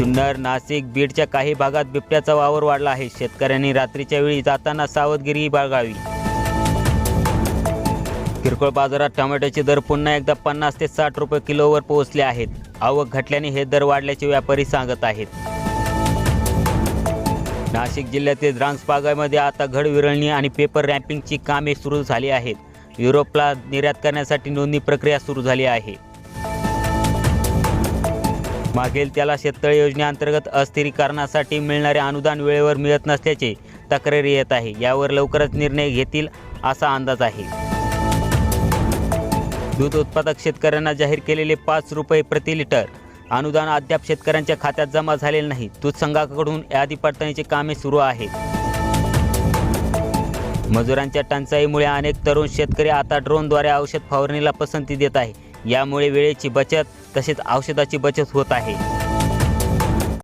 जुन्नर नाशिक बीडच्या काही भागात बिबट्याचा वावर वाढला आहे. शेतकऱ्यांनी रात्रीच्या वेळी जाताना सावधगिरी बाळगावी. किरकोळ बाजारात टोमॅटोचे दर पुन्हा एकदा पन्नास ते साठ रुपये किलोवर पोहोचले आहेत. आवक घटल्याने हे दर वाढल्याचे व्यापारी सांगत आहेत. नाशिक जिल्ह्यातील द्रांक्स बागामध्ये आता घड विरळणी आणि पेपर रॅपिंगची कामे सुरू झाली आहेत. युरोपला निर्यात करण्यासाठी नोंदणी प्रक्रिया सुरू झाली आहे. मागील त्याला शेततळे योजनेअंतर्गत अस्थिरीकरणासाठी मिळणारे अनुदान वेळेवर मिळत नसल्याचे तक्रारी येत आहे. यावर लवकरच निर्णय घेतील असा अंदाज आहे. दूध उत्पादक शेतकऱ्यांना जाहीर केलेले पाच रुपये प्रति लिटर अनुदान अद्याप शेतकऱ्यांच्या खात्यात जमा झालेले नाही. दूध संघाकडून यादी पडताळणीची कामे सुरू आहेत. मजुरांच्या टंचाईमुळे अनेक तरुण शेतकरी आता ड्रोनद्वारे औषध फवारणीला पसंती देत आहे यामुळे वेळेची बचत तसेच औषधाची बचत होत आहे.